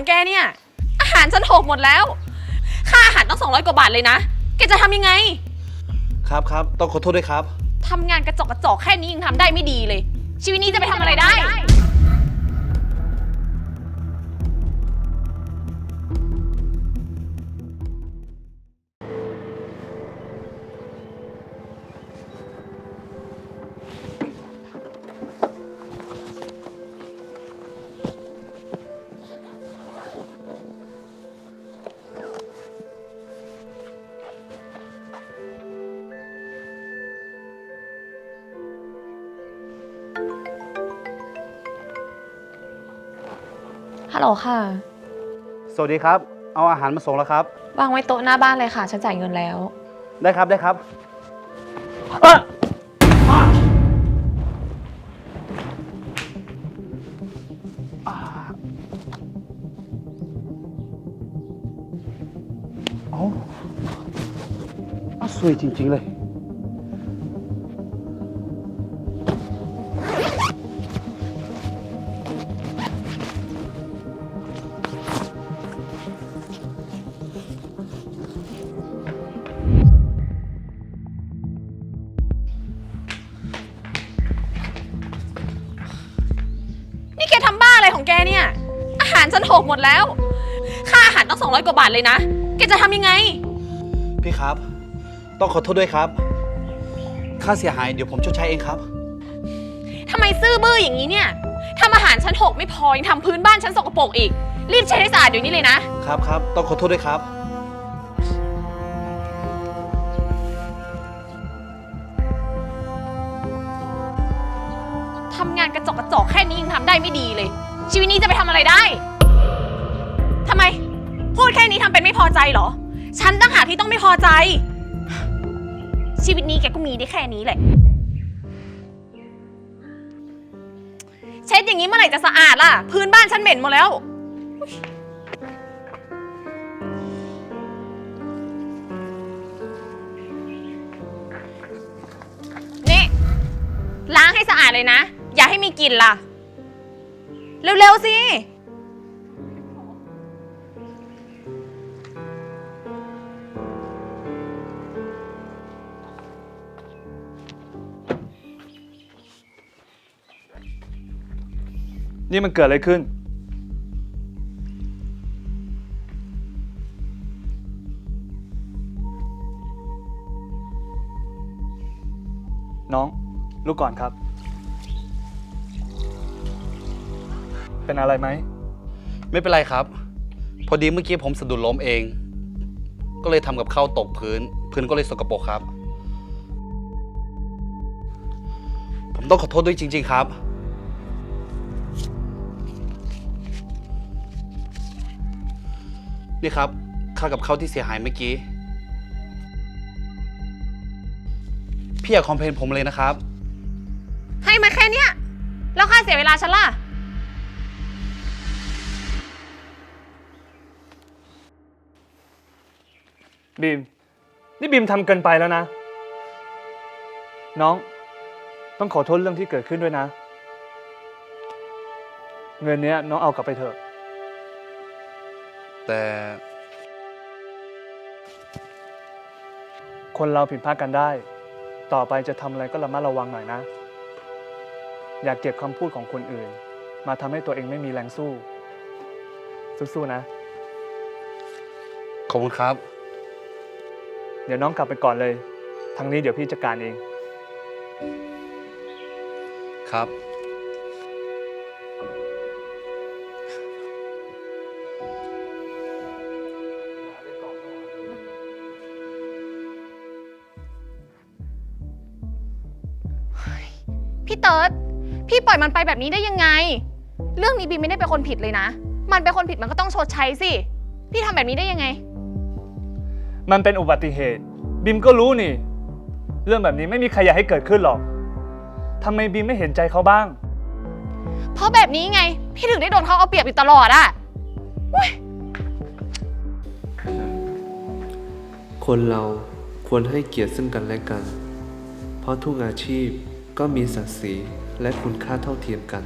ของแกเนี่ย อาหารฉันหกหมดแล้ว ค่าอาหารต้อง200กว่าบาทเลยนะ แกจะทำยังไง ครับครับต้องขอโทษด้วยครับ ทำงานกระจอกกระจอกแค่นี้ยังทำได้ไม่ดีเลย ชีวิตนี้จะไปทำอะไรได้ ฮัลโหลค่ะ สวัสดีครับ เอาอาหารมาส่งแล้วครับ วางไว้โต๊ะหน้าบ้านเลยค่ะ ฉันจ่ายเงินแล้ว ได้ครับได้ครับเอาเอาสวยจริง ๆ เลย อาหารฉันหกหมดแล้ว ค่าอาหารต้อง 200 กว่าบาทเลยนะ แกจะทำยังไง พี่ครับ ต้องขอโทษด้วยครับ ค่าเสียหายเดี๋ยวผมชดใช้เองครับ ทำไมซื่อบื้ออย่างนี้เนี่ย ทำอาหารฉันหกไม่พอ ยังทำพื้นบ้านฉันสกปรกอีก รีบเช็ดให้สะอาดเดี๋ยวนี้เลยนะ ครับครับ ต้องขอโทษด้วยครับ ทำงานกระจอกกระจอกแค่นี้ยังทำได้ไม่ดีเลย ชีวิตนี้จะไปทำอะไรได้ ใจเหรอ ฉันตั้งหากที่ต้องไม่พอใจ ชีวิตนี้แกก็มีได้แค่นี้แหละ เช็ดอย่างนี้เมื่อไหร่จะสะอาดล่ะ พื้นบ้านฉันเหม็นหมดแล้ว นี่ ล้างให้สะอาดเลยนะ อย่าให้มีกลิ่นล่ะ เร็ว ๆ สิ นี่มันเกิดอะไรขึ้น น้อง ลูกก่อนครับ เป็นอะไรไหม ไม่เป็นไรครับ พอดีเมื่อกี้ผมสะดุดล้มเอง ก็เลยทำกับข้าวตกพื้น พื้นก็เลยสกปรกครับ ผมต้องขอโทษด้วยจริง ๆ ครับ นี่ครับ ค่ากับข้าวที่เสียหายเมื่อกี้ พี่อย่าคอมเพลนผมเลยนะครับ ให้มาแค่เนี้ย แล้วค่าเสียเวลาฉันล่ะ บีม นี่บีมทำเกินไปแล้วนะ น้อง ต้องขอโทษเรื่องที่เกิดขึ้นด้วยนะ เงินเนี้ยน้องเอากลับไปเถอะ แต่ คนเราผิดพลาดกันได้ ต่อไปจะทำอะไรก็ระมัดระวังหน่อยนะ อย่าเก็บคำพูดของคนอื่น มาทำให้ตัวเองไม่มีแรงสู้ สู้ๆนะ ขอบคุณครับ เดี๋ยวน้องกลับไปก่อนเลย ทางนี้เดี๋ยวพี่จัดการเอง ครับ พี่เติร์ดพี่ปล่อยมันไปแบบนี้ได้ยังไง เรื่องนี้บีมไม่ได้เป็นคนผิดเลยนะ มันเป็นคนผิดมันก็ต้องชดใช้สิ พี่ทำแบบนี้ได้ยังไง มันเป็นอุบัติเหตุ บิมก็รู้นี่ เรื่องแบบนี้ไม่มีใครอยากให้เกิดขึ้นหรอกทำไมบิมไม่เห็นใจเขาบ้าง เพราะแบบนี้ไง พี่ถึงได้โดนเขาเอาเปรียบอยู่ตลอดอะคนเราควรให้เกียรติซึ่งกันและกัน เพราะทุกอาชีพ ก็มีศักดิ์ศรีและคุณค่าเท่าเทียมกัน